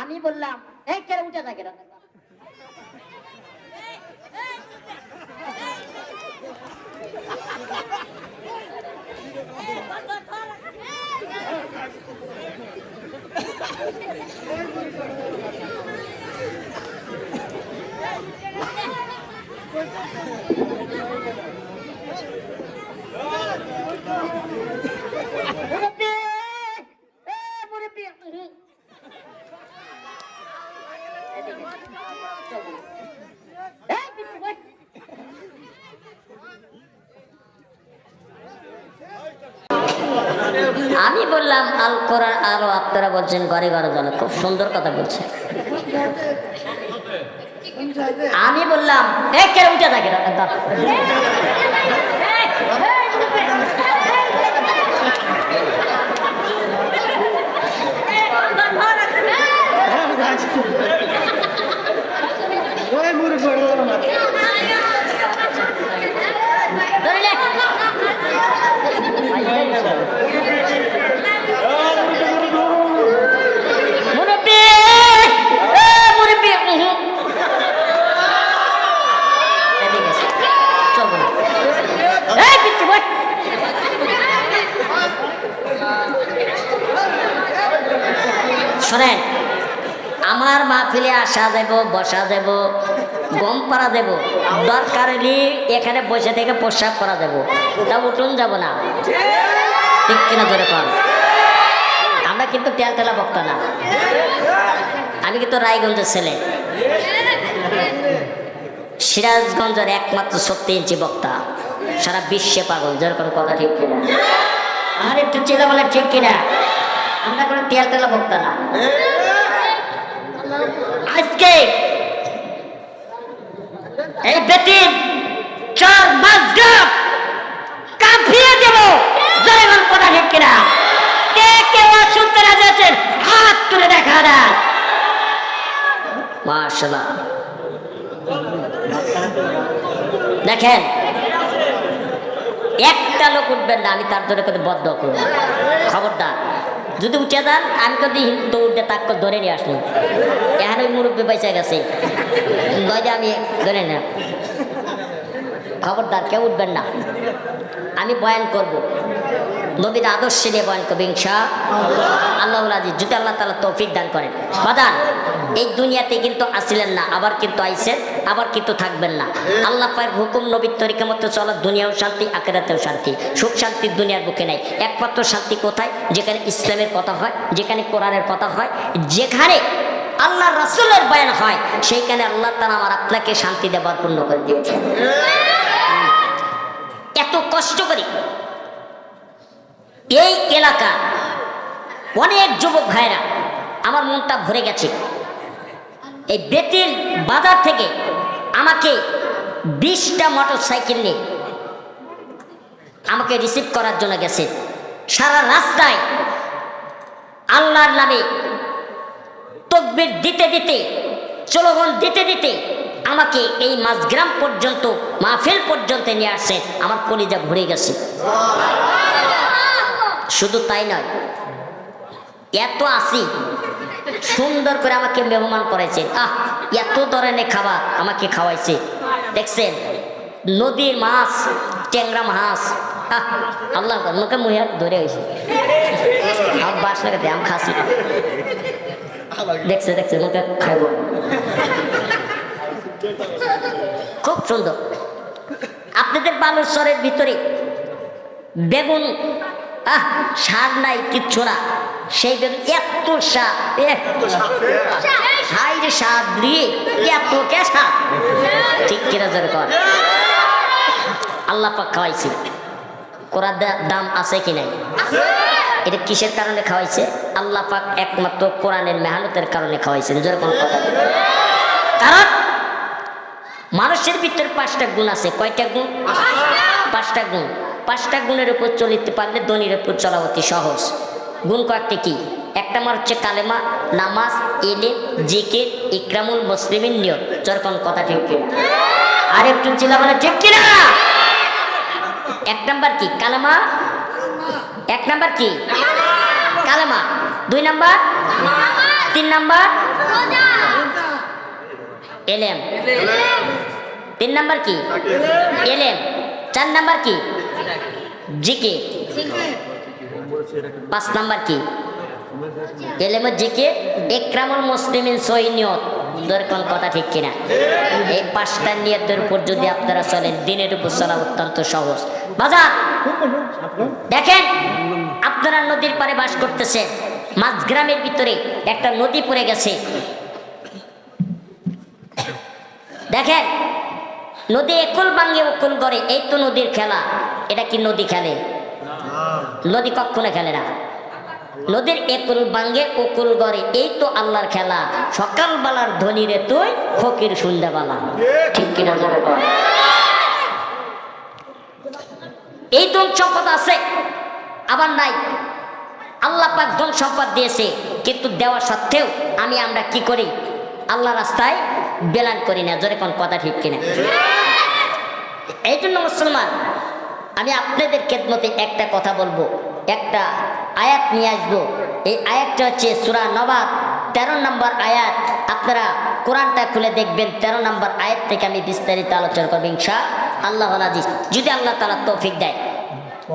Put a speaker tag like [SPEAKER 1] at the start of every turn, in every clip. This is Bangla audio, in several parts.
[SPEAKER 1] আমি বললাম এই কেন উঠে থাকে না মুরব্বি! এ, মুরব্বি! উহু। এদিকে। চল। এই, বিট্টু, বস। আমি বললাম আল কোরআন আরও আপনারা বলছেন ঘরে ঘরে জলে। খুব সুন্দর কথা বলছে। আমি বললাম উঠে থাকে না, verdade. আসা দেব, বসা দেব, গম পাড়া দেব, দরকার হলে এখানে বসে থেকে পোশাক করা দেব। তা উঠুন যাব না। ঠিক কিনা ধরে কন আমরা কিন্তু তেল তেলা বক্তা না। আমি কিন্তু রায়গঞ্জের ছেলে। সিরাজগঞ্জের একমাত্র সত্যি ইঞ্চি বক্তা। সারা বিশ্বে পাগল যেরকম কথা ঠিক কিনা। আর একটু চেলা বলে ঠিক কিনা। আমরা কোনো তেল তেলা বক্তা না। আজকে এই বেটির চার মাস গাপ কাঁপিয়ে দেব জনগণ কথা ঠিক কিনা। কে কেউ শুনতে রাজি আছেন? হাত তুলে দেখা না মাশাল্লাহ দেখেন, একটা লোক উঠবেন না, আমি তার জন্য কত বদ্ধ করব। খবরদার। যদি উঠে যান আমি কদি হিন্দু উঠে তাক ধরে নিয়ে আসলাম এখন মুরব্বী পয়সা গেছে। নয় আমি ধরে না খবরদার কেউ উঠবেন না। আমি বয়ান করব। নবীর আদর্শ নিয়ে বয়ান করব, ইনশা আল্লাহ আজিজ। যদি আল্লাহ তালা তৌফিক দান করেন। বাদান, এই দুনিয়াতে কিন্তু আসিলেন না, আবার কিন্তু আইসেন আবার কিন্তু থাকবেন না। আল্লাহ পায়ের হুকুম নবীর তরিকা মতো চলা, দুনিয়াও শান্তি আকেরাতেও শান্তি। সুখ শান্তির দুনিয়ার বুকে নেই। একমাত্র শান্তি কোথায়? যেখানে ইসলামের কথা হয়, যেখানে কোরআনের কথা হয়, যেখানে আল্লাহ রাসুলের বয়ান হয়, সেইখানে আল্লাহ তালা আমার আপনাকে শান্তি দেবার পূর্ণ করে দিয়েছে এত কষ্ট করে। এই এলাকা, অনেক যুবক ভাইরা আমার মনটা ভরে গেছে। এই বেতির বাজার থেকে আমাকে বিশটা মোটর সাইকেল নিয়ে আমাকে রিসিভ করার জন্য গেছে। সারা রাস্তায় আল্লাহর নামে তকবির দিতে দিতে চলগন দিতে দিতে আমাকে এই মাঝগ্রাম পর্যন্ত, মাহফিল পর্যন্ত নিয়ে আসছে, আমার কলিজা ভরে গেছে। শুধু তাই নয়, এত আসি, সুন্দর করে আমাকে মেহমান করেছে। আহ, এত ধরনের খাবার আমাকে খাওয়াইছে। দেখছেন, নদীর মাছ, ট্যাংরা মাছ, আহ, আল্লাহ মুখে মুহে ধরে হয়েছে আমার বাস লাগাতে, আমি খাসি দেখছে দেখছে মুখে খাইব। খুব সুন্দর। আপনাদের বালেশ্বরের ভিতরে বেগুন, আহ, সার নাই, কিচ্ছু না। সেই বেগুন এত স্বাদ হাই রে স্বাদ দিয়ে এত স্বাদ ঠিক কিনা কর। আল্লাহ পাক খাওয়াইছে। কোরআন দাম আছে কি নাই? এটা কিসের কারণে খাওয়াইছে? আল্লাহ পাক একমাত্র কোরআনের মেহনতের কারণে খাওয়াইছেন। জোরে কোনো কথা কারণ মানুষের ভিতরে পাঁচটা গুণ আছে। কয়টা গুণ? পাঁচটা গুণ। পাঁচটা গুণের উপর চলিতে পারলে ধনির উপর চলা অতি সহজ। গুণ কয়েকটি কি? একটা আমার হচ্ছে কালেমা, নামাজ, এলেম, জিকির, ইকরামুল মুসলিমের নিয়ত। যেরকম কথা ঠিক আর একটু চিলা বলে ঠিক কিনা? এক নাম্বার কি? কালেমা? এক নাম্বার কি? কালেমা। দুই নাম্বার? তিন নাম্বার? এলেম। তিন নাম্বার কি? এলেম। চার নাম্বার কি? জিকে। পাঁচ নাম্বার কি? এলেম জিকে। একরামুল মুসলিমিন সৈনিয়ত দরকার কথা ঠিক কিনা? এই পাঁচটা নিয়তের উপর যদি আপনারা চলেন, দিনের উপর চলা অত্যন্ত সহজ। বাজার দেখেন, আপনারা নদীর পাড়ে বাস করতেছেন। মাঝগ্রামের ভিতরে একটা নদী পড়ে গেছে। দেখেন নদী একুল ভাঙ্গে উকুল করে, এই তো নদীর খেলা। এটা কি নদী খেলে? নদী কখনো খেলে না। নদীর একুল ভাঙ্গে উকুল গড়ে এই তো আল্লাহর খেলা। সকালবেলার ধনীরে তুই ফকির সন্ধ্যাবেলা। ঠিক কিনা এই ধন সম্পদ আছে, আবার নাই। আল্লাহ পাক ধন সম্পদ দিয়েছে, কিন্তু দেওয়া সত্ত্বেও আমি আমরা কি করি? আল্লাহ রাস্তায় বেলান করি না, জোরে কোন কথা ঠিক কিনা। এই জন্য মুসলমান, আমি আপনাদের খেদমতে একটা কথা বলব, একটা আয়াত নিয়ে আসব। এই আয়াতটা হচ্ছে সুরা নবাব, তেরো নম্বর আয়াত। আপনারা কোরআনটা খুলে দেখবেন, তেরো নম্বর আয়াত থেকে আমি বিস্তারিত আলোচনা করব ইনশা আল্লাহ আজিজ যদি আল্লাহ তালা তৌফিক দেয়।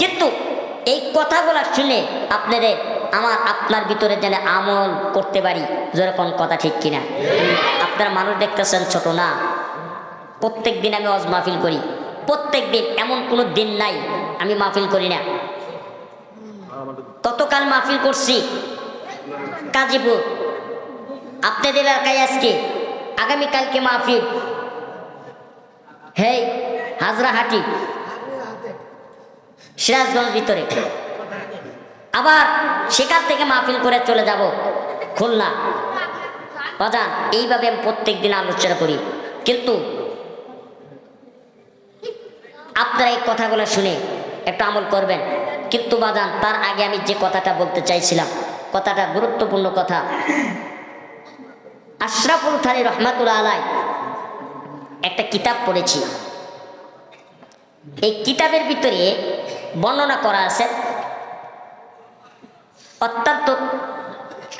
[SPEAKER 1] কিন্তু এই কথাগুলো শুনে আপনাদের, আমার, আপনার ভিতরে যেন আমল করতে পারি যেরকম কথা ঠিক কিনা। আপনারা মানুষ দেখতেছেন ছোট না। প্রত্যেক দিন আমি অজ মাহফিল করি। প্রত্যেক দিন এমন কোনো দিন নাই, আমি মাহফিল করি না। গতকাল মাহফিল করছি কাজীপুর। আপনাদের এলাকায় আজকে, আগামীকালকে মাহফিল। হেই হাজরাহাটি সিরাজগঞ্জ ভিতরে। আবার সেখান থেকে মাহফিল করে চলে যাব, খুলনা। বাজান, এইভাবে আমি প্রত্যেক দিন আলোচনা করি। কিন্তু আপনারা এই কথাগুলো শুনে একটু আমল করবেন। কিন্তু বাজান, তার আগে আমি যে কথাটা বলতে চাইছিলাম, কথাটা গুরুত্বপূর্ণ কথা। আশরাফুল থানি রহমাতুল্লাহ আলাই একটা কিতাব পড়েছি। এই কিতাবের ভিতরে বর্ণনা করা আছে। অত্যন্ত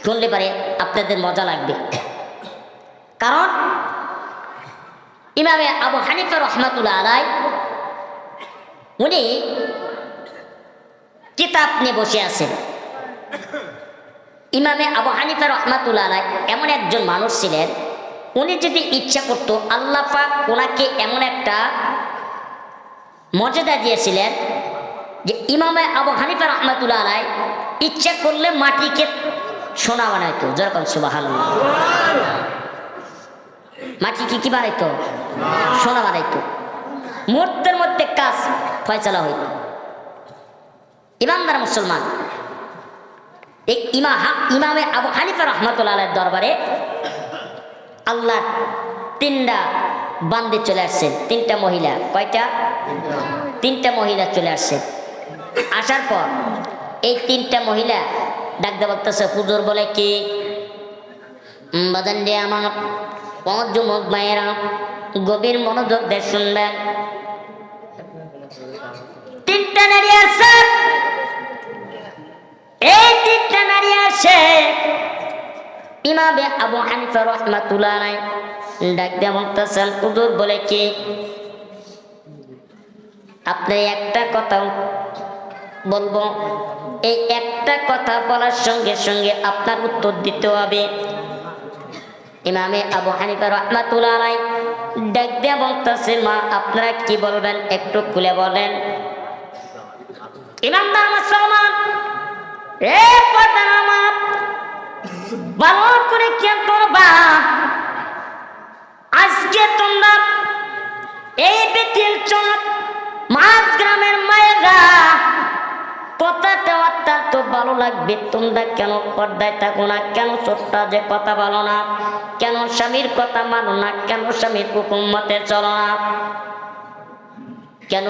[SPEAKER 1] শুনলে পারে আপনাদের মজা লাগবে। কারণ ইমামে আবু হানিফা রহমাতুল্লাহ আলাই, উনি কিতাব নিয়ে বসে আছেন। ইমামে আবু হানিফা রহমাতুল্লাহ আলাই এমন একজন মানুষ ছিলেন, উনি যদি ইচ্ছা করতো আল্লাহ পাক ওনাকে এমন একটা মর্যাদা দিয়েছিলেন যে ইমামে আবু হানিফা রহমাতুল্লাহ আলাই ইচ্ছা করলে মাটিকে সোনা বানাইতো। যেরকম সুবাহ মাটিকে কি কি বানাইতো? সোনা বানাইতো। মুহূর্তের মধ্যে কাজ, ফয়সলা হইত। ইমামদার মুসলমান। এই ইমা ইমামে আবু হানিফা রহমতুল্লাহ দরবারে আল্লাহ তিনটা বান্দে চলে আসছেন। তিনটা মহিলা। কয়টা? তিনটা মহিলা চলে আসছে আসার পর এই তিনটা মহিলা ডাকতে বলতেছে, হুজুর বলে কি? দিয়ে আমার যুবক মায়েরা গভীর মনোযোগ দিয়ে শুনবেন। তিনটা নারী আছে। এই তিনটা নারী আসে ইমামে আবু হানিফা রহমাতুল্লাহ আলাই ডাক দিয়ে বলতেছেন, হুজুর, বলে কি? আপনি একটা কথা বলব। এই একটা কথা বলার সঙ্গে সঙ্গে আপনার উত্তর দিতে হবে। ইমামে আবু হানিফা রহমাতুল্লাহ ডাক দিয়ে বলতেছে, মা, আপনারা কি বলবেন? একটু খুলে বলেন। ইমামদার মুসলমান, এ পর্দার আমার ভালো করে কে করবা। আজকে তোমরা এই বেতিল চট মাছ গ্রামের মায়েরা কথাটা ভালো লাগবে। তোমরা কেন কেন যে কথা বলো না? কেন স্বামীর কথা না? কেন স্বামীর চলো না? কেন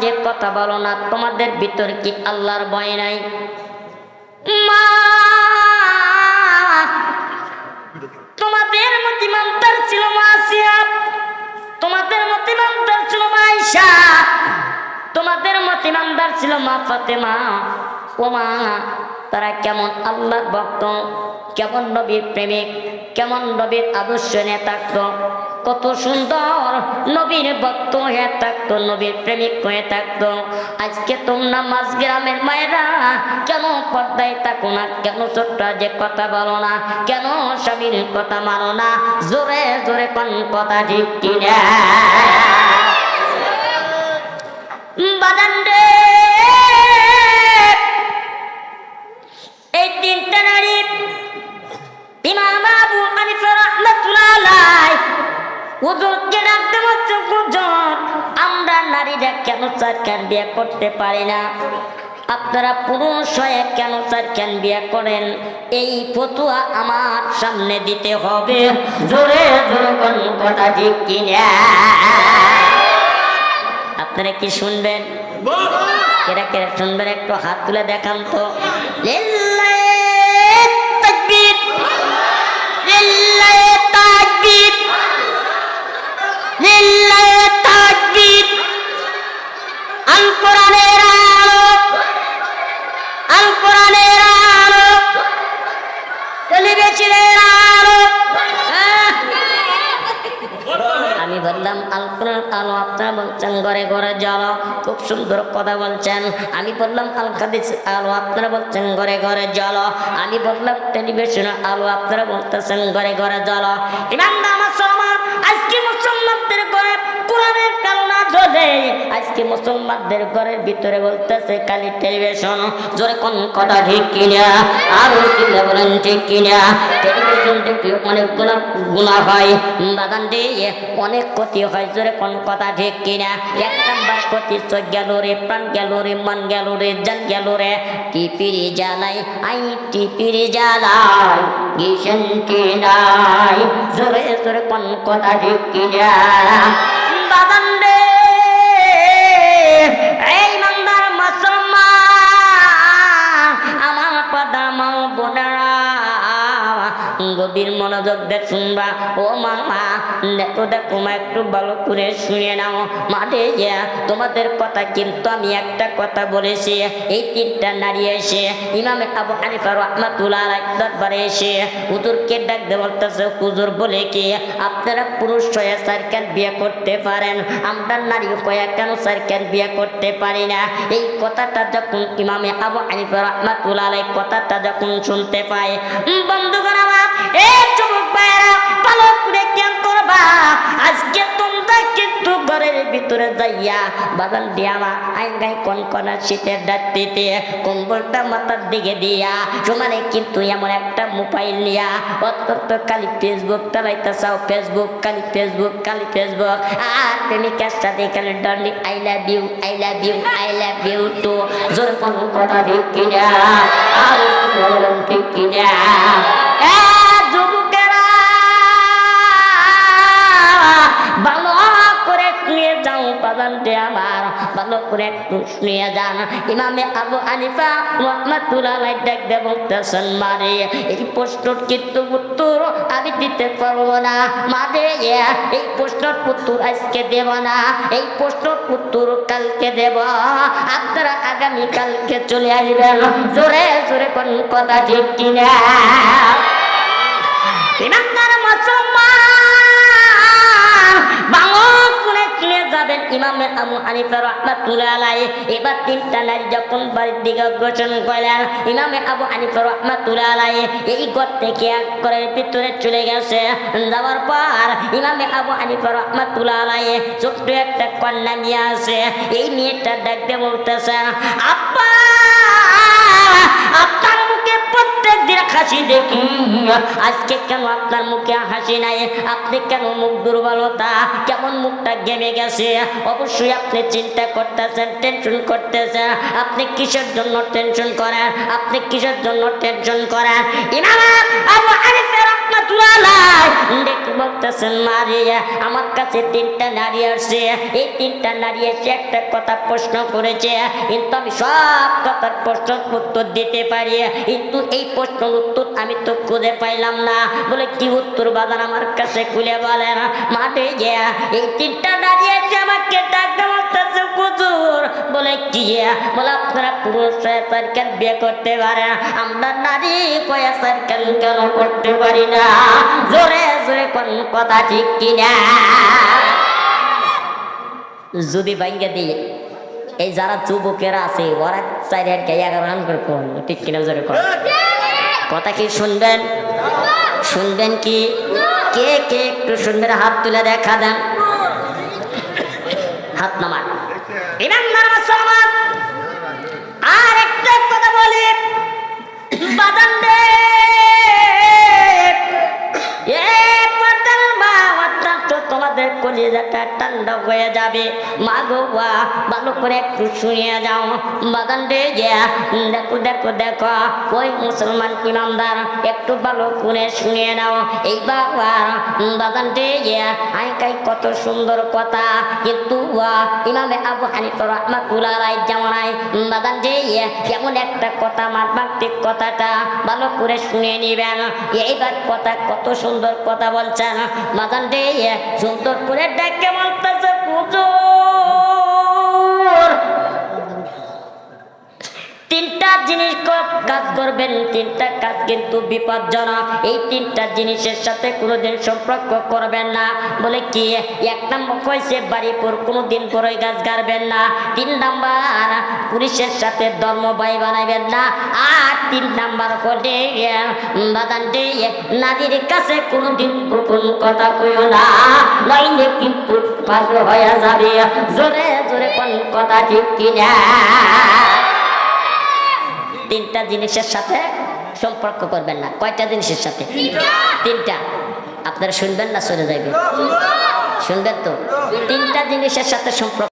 [SPEAKER 1] যে কথা বলো না? তোমাদের ভিতর কি আল্লাহর ভয় নাই? মা! তোমাদের মতিমান্তার ছিল মাসিয়া। তোমাদের মতিমান্তার ছিল মাইশা। তোমাদের মতিমান্দার ছিল মা ফাতেমা। ও মা, তারা কেমন আল্লাহর ভক্ত, কেমন নবীর প্রেমিক, কেমন নবীর আদর্শ নিয়ে থাকতো, কত সুন্দর নবীর ভক্ত হয়ে থাকতো, নবীর প্রেমিক হয়ে থাকতো। আজকে তোমরা মাঝ গ্রামের মায়েরা কেন পর্দায় থাকো না? কেন ছোট্ট যে কথা বলো না? কেন স্বামীর কথা মানো না? জোরে জোরে কোন কথা ঠিক কিনা? বাদান এই তিনটা নারী ইমাম আবু হানিফা রাহমাতুল্লাহ আলাইহি ডাকতে বলছে হুজুর আমরা নারীরা কেন চার কেন বিয়ে করতে পারি না? আপনারা পুরুষ হয়ে কেন চার কেন বিয়ে করেন? এই ফতুয়া আমার সামনে দিতে হবে। জোরে জোরে কথা ঠিক কিনা? আপনারা কি শুনবেন? কেরা কেরা শুনবেন? একটু হাত তুলে দেখান তো। আপনারা বলছেন, ঘরে ঘরে জল। খুব সুন্দর কথা বলছেন। আমি বললাম আলকাদিস আলো আপনারা বলছেন, ঘরে ঘরে জল। আমি বললাম, টেলিভিশন আলো আপনারা বলতেছেন, ঘরে ঘরে জল। আজকে মুসলমানদের ঘরের ভিতরে বলতেছে কালি টেলিভিশন জোরে কোন কথা ঠিক কিনা? আর বলেন ঠিক কিনা? টেলিভিশন অনেক গুণা গুণা হয়। বাগান দিয়ে অনেক ক্ষতি হয়, জোরে কোন কথা ঠিক কিনা? এক নাম্বার ক্ষতি চোখ গেল রে, প্রাণ গেল রে, মন গেল রে, জান গেল রে। টিপিরি জ্বালাই, আই টিপিরি জ্বালাই গিসেন কিনাই জোরে জোরে কোন কথা ঠিক কিনা? বাগান গভীর মনোযোগ দেখ শুনবা। ও মামা, দেখো দেখো, মা, একটু ভালো করে শুনে নাও। মাঠে যা, তোমাদের কথা কিন্তু আমি একটা কথা বলেছি। এই তিনটা নারী এসে ইমামে আবু হানিফা রহমাতুল্লাহ দরবারে এসে হুজুরকে ডাক দিয়ে বলতেছে, হুজুর, বলে কি আপনারা পুরুষ হয়ে সার্কেল বিয়ে করতে পারেন? আমরা নারী হয়ে কেন সার্কেল বিয়ে করতে পারি না? এই কথাটা যখন ইমামে আবু হানিফা রহমাতুল্লাহ কথাটা যখন শুনতে পায় বন্ধুগণ এ যুবক ভাইরা ভালো করে তোমরা ভিতরে যাইয়া বাগান দিয়া মা আইন গাই কোন কোনা শীতের ডাকতে কম্বলটা মাথার দিকে দিয়া, সমানে কিন্তু এমন একটা মোবাইল নিয়া অত্যন্ত খালি ফেসবুক চালাইতে চাও ফেসবুক খালি ফেসবুক খালি ফেসবুক আর প্রেমিকার সাথে খালি darling I love you I love you I love you too জোর কথা ঠিক কিনা? আর কিনা? বাগানটি আমার। ভালো করে একটু নিয়ে যান। ইমামে আবু আনিফা রহমাতুল্লাহ ডাক দে বলতেছেন, মারে, এই প্রশ্নর কিন্তু উত্তর আমি দিতে পারব না। মারে, এই প্রশ্নর উত্তর আজকে দেব না। এই প্রশ্নর উত্তর কালকে দেব। আপনারা আগামী কালকে চলে আসবেন। জোরে জোরে কোন কথা ঠিক কিনা? বাংলা যাবেন ইমামে আবু হানিফা রাহমাতুল্লাহ আলাইহি। এবার তিনটা নারী যখন বাড়ির দিকে অগ্রসর করলেন ইমামে আবু হানিফা রাহমাতুল্লাহ আলাইহি এই ঘর থেকে এক ঘরের ভিতরে চলে গেছে। যাওয়ার পর ইমামে আবু হানিফা রাহমাতুল্লাহ আলাইহি ছোট্ট একটা কন্যা নিয়ে আসে এই মেয়েটা ডাকতে বলতেছে আব্বা আপনার হাসি দেখি আজকে কেন আপনার মুখে হাসি নাই? আপনি কেন মুখ দুর্বলতা কেমন মুখটা গেমে গেছে? অবশ্যই আপনি চিন্তা করতেছেন টেনশন করতেছেন। আপনি কিসের জন্য টেনশন করেন? আপনি কিসের জন্য টেনশন করেন? ইমাম আবু আলাইহি বলতেছেন মারিয়া আমার কাছে তিনটা নারী আসছে। এই তিনটা নারী এসে একটা কথা প্রশ্ন করেছে। কিন্তু আমি সব কথার প্রশ্ন উত্তর দিতে পারি। কিন্তু এই প্রশ্নের উত্তর আমি তো খুঁজে পাইলাম না। বলে, কি উত্তর বাদান আমার কাছে? খুলে বলেন মাঠে গিয়া এই তিনটা এসে আমাকে বলে, কি বলে বিয়ে করতে পারে আমরা কেন করতে পারি না। জোরে জোরে কথা ঠিক কিনা? যদি ভাঙ্গে দিয়ে এই যারা যুবকেরা আছে, ওরা চাই আর এগারো রান করে ঠিক কিনা জোরে কোন? কথা কি শুনবেন? শুনবেন কি? কে কে? একটু শুনবেন, হাত তুলে দেখা দেন। হাত নামান। আর একটা কথা বলি। বাদান কলিজাটা ঠান্ডা হয়ে যাবে। মা গো বা ভালো করে একটু শুনিয়ে যাও। বাদান রে দেখো দেখো দেখো, ওই মুসলমান ইমানদার, একটু ভালো করে শুনিয়ে নাও। এই বাবার বাদান রে যে আইকাই কত সুন্দর কথা। কিন্তু ইমামে আবু হানিফ রহমাতুল্লাহ রায় জামানাই বাদান রে এমন একটা কথা মারমাত্রিক কথাটা, ভালো করে শুনে নিবেন। এইবার কথা, কত সুন্দর কথা বলছেন। বাদান রে সুন্দর করে ডেকে বলতেছে হুজুর তিনটা জিনিস কাজ করবেন, তিনটা কাজ কিন্তু বিপজ্জনক। এই তিনটা জিনিসের সাথে কোনোদিন সম্পর্ক করবেন না। বলে কি, এক নম্বর কইছে বাড়িপুর, কোনোদিন বড়ই গাছ গাড়বেন না। তিন নাম্বার, পুলিশের সাথে ধর্ম ভাই বানাইবেন না। আর তিন নাম্বার হলে বাদান নারীর কাছে কোনোদিন গোপন কথা কইও না। নইলে কিন্তু পাগল হয়ে যাবে। জোরে জোরে কোন কথা ঠিক কিনা? তিনটা জিনিসের সাথে সম্পর্ক করবেন না। কয়টা জিনিসের সাথে? তিনটা। আপনারা শুনবেন না চলে যাইবেন শুনবেন তো? তিনটা জিনিসের সাথে সম্পর্ক